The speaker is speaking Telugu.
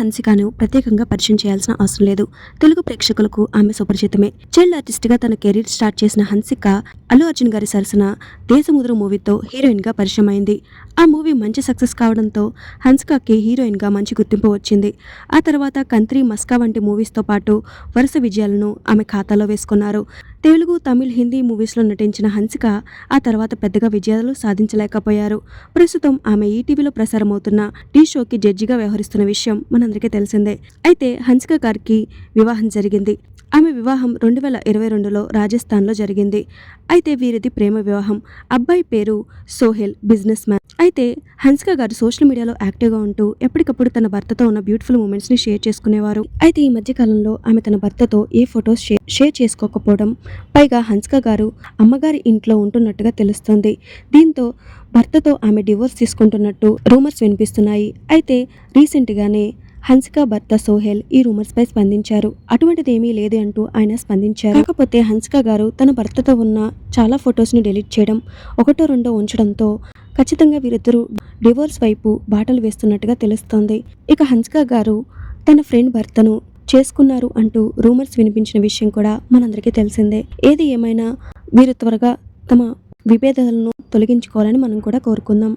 హన్సికాను ప్రత్యేకంగా పరిచయం చేయాల్సిన అవసరం లేదు. తెలుగు ప్రేక్షకులకు ఆమె సుపరిచితమే. చైల్డ్ ఆర్టిస్ట్గా తన కెరీర్ స్టార్ట్ చేసిన హన్సిక అల్లు అర్జున్ గారి సరసన దేశముద్ర మూవీతో హీరోయిన్గా పరిచయం అయింది ఆ మూవీ మంచి సక్సెస్ కావడంతో హన్సికకి హీరోయిన్గా మంచి గుర్తింపు వచ్చింది. ఆ తర్వాత కంత్రి మస్కా వంటి మూవీస్తో పాటు వరుస విజయాలను ఆమె ఖాతాలో వేసుకున్నారు. తెలుగు తమిళ్ హిందీ మూవీస్లో నటించిన హన్సిక ఆ తర్వాత పెద్దగా విజయాలు సాధించలేకపోయారు. ప్రస్తుతం ఆమె ఈటీవీలో ప్రసారమవుతున్న టీ షోకి జడ్జిగా వ్యవహరిస్తున్న విషయం మనందరికీ తెలిసిందే. అయితే హన్సిక గారికి వివాహం జరిగింది. ఆమె వివాహం రెండు వేల ఇరవై రెండులో రాజస్థాన్లో జరిగింది. అయితే వీరిది ప్రేమ వివాహం. అబ్బాయి పేరు సోహెల్ బిజినెస్ మ్యాన్. అయితే హన్సిక గారు సోషల్ మీడియాలో యాక్టివ్గా ఉంటూ ఎప్పటికప్పుడు తన భర్తతో ఉన్న బ్యూటిఫుల్ మూమెంట్స్ని షేర్ చేసుకునేవారు. అయితే ఈ మధ్య కాలంలో ఆమె తన భర్తతో ఏ ఫొటోస్ షేర్ షేర్ చేసుకోకపోవడం పైగా హన్సిక గారు అమ్మగారి ఇంట్లో ఉంటున్నట్టుగా తెలుస్తుంది. దీంతో భర్తతో ఆమె డివోర్స్ తీసుకుంటున్నట్టు రూమర్స్ వినిపిస్తున్నాయి. అయితే రీసెంట్గానే హన్సిక భర్త సోహెల్ ఈ రూమర్స్ పై స్పందించారు. అటువంటిది ఏమీ లేదు అంటూ ఆయన స్పందించారు. కాకపోతే హన్సిక గారు తన భర్తతో ఉన్న చాలా ఫొటోస్ని డిలీట్ చేయడం ఒకటో రెండో ఉంచడంతో ఖచ్చితంగా వీరిద్దరూ డివోర్స్ వైపు బాటలు వేస్తున్నట్టుగా తెలుస్తోంది. ఇక హన్సిక గారు తన ఫ్రెండ్ భర్తను చేసుకున్నారు అంటూ రూమర్స్ వినిపించిన విషయం కూడా మనందరికీ తెలిసిందే. ఏది ఏమైనా వీరు త్వరగా తమ విభేదాలను తొలగించుకోవాలని మనం కూడా కోరుకుందాం.